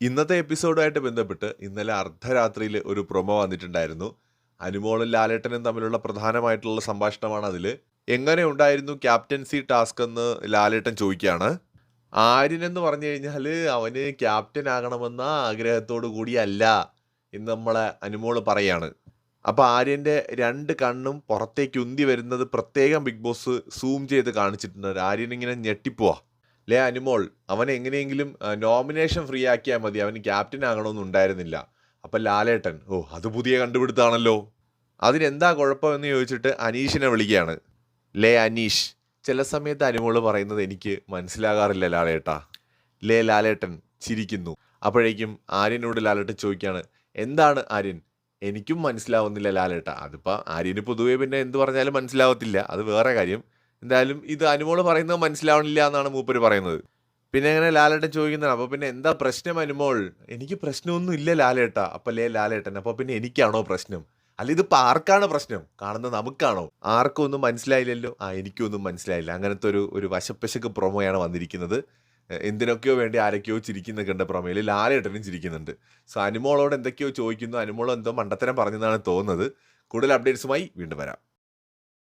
ഇന്നത്തെ എപ്പിസോഡുമായിട്ട് ബന്ധപ്പെട്ട് ഇന്നലെ അർദ്ധരാത്രിയിൽ ഒരു പ്രൊമോ വന്നിട്ടുണ്ടായിരുന്നു. അനുമോളും ലാലേട്ടനും തമ്മിലുള്ള പ്രധാനമായിട്ടുള്ള സംഭാഷണമാണ് അതിൽ എങ്ങനെ ഉണ്ടായിരുന്നു ക്യാപ്റ്റൻസി ടാസ്ക് എന്ന് ലാലേട്ടൻ ചോദിക്കുകയാണ്. ആര്യനെന്ന് പറഞ്ഞു കഴിഞ്ഞാൽ അവന് ക്യാപ്റ്റൻ ആകണമെന്ന ആഗ്രഹത്തോടു കൂടിയല്ല എന്ന് നമ്മളെ അനുമോൾ പറയാണ്. അപ്പോൾ ആര്യന്റെ രണ്ട് കണ്ണും പുറത്തേക്ക് ഉന്തി വരുന്നത് പ്രത്യേകം ബിഗ് ബോസ് സൂം ചെയ്ത് കാണിച്ചിട്ടുണ്ട്. ആര്യൻ ഇങ്ങനെ ഞെട്ടിപ്പോവാ. ലേ അനുമോൾ അവനെ എങ്ങനെയെങ്കിലും നോമിനേഷൻ ഫ്രീ ആക്കിയാൽ മതി. അവന് ക്യാപ്റ്റൻ ആകണമെന്ന് ഉണ്ടായിരുന്നില്ല. അപ്പം ലാലേട്ടൻ ഓ അത് പുതിയ കണ്ടുപിടുത്താണല്ലോ. അതിനെന്താ കുഴപ്പമെന്ന് ചോദിച്ചിട്ട് അനീഷിനെ വിളിക്കുകയാണ്. ലേ അനീഷ് ചില സമയത്ത് അനുമോൾ പറയുന്നത് എനിക്ക് മനസ്സിലാകാറില്ല ലാലേട്ട. ലേ ലാലേട്ടൻ ചിരിക്കുന്നു. അപ്പോഴേക്കും ആര്യനോട് ലാലേട്ടൻ ചോദിക്കുകയാണ് എന്താണ് ആര്യൻ? എനിക്കും മനസ്സിലാവുന്നില്ല ലാലേട്ട. അതിപ്പോൾ ആര്യന് പൊതുവേ പിന്നെ എന്ത് പറഞ്ഞാലും മനസ്സിലാവത്തില്ല. അത് വേറെ കാര്യം. എന്തായാലും ഇത് അനുമോൾ പറയുന്നത് മനസ്സിലാവണില്ല എന്നാണ് മൂപ്പര് പറയുന്നത്. പിന്നെ അങ്ങനെ ലാലേട്ടൻ ചോദിക്കുന്നതാണ്. അപ്പോൾ പിന്നെ എന്താ പ്രശ്നം അനുമോൾ? എനിക്ക് പ്രശ്നമൊന്നും ഇല്ല ലാലേട്ട. അപ്പം അല്ലേ ലാലേട്ടൻ. അപ്പോൾ പിന്നെ എനിക്കാണോ പ്രശ്നം? അല്ല ഇതിപ്പോൾ ആർക്കാണ് പ്രശ്നം? കാണുന്നത് നമുക്കാണോ? ആർക്കും ഒന്നും മനസ്സിലായില്ലല്ലോ. ആ എനിക്കൊന്നും മനസ്സിലായില്ല. അങ്ങനത്തെ ഒരു ഒരു വശപ്പശക്ക് പ്രൊമോയാണ് വന്നിരിക്കുന്നത്. എന്തിനൊക്കെയോ വേണ്ടി ആരൊക്കെയോ ചിരിക്കുന്ന കണ്ട പ്രൊമോയിൽ ലാലേട്ടനും ചിരിക്കുന്നുണ്ട്. സോ അനുമോളോട് എന്തൊക്കെയോ ചോദിക്കുന്നു. അനുമോളോ എന്തോ മണ്ടത്തരം പറഞ്ഞെന്നാണ് തോന്നുന്നത്. കൂടുതൽ അപ്ഡേറ്റ്സുമായി വീണ്ടും വരാം.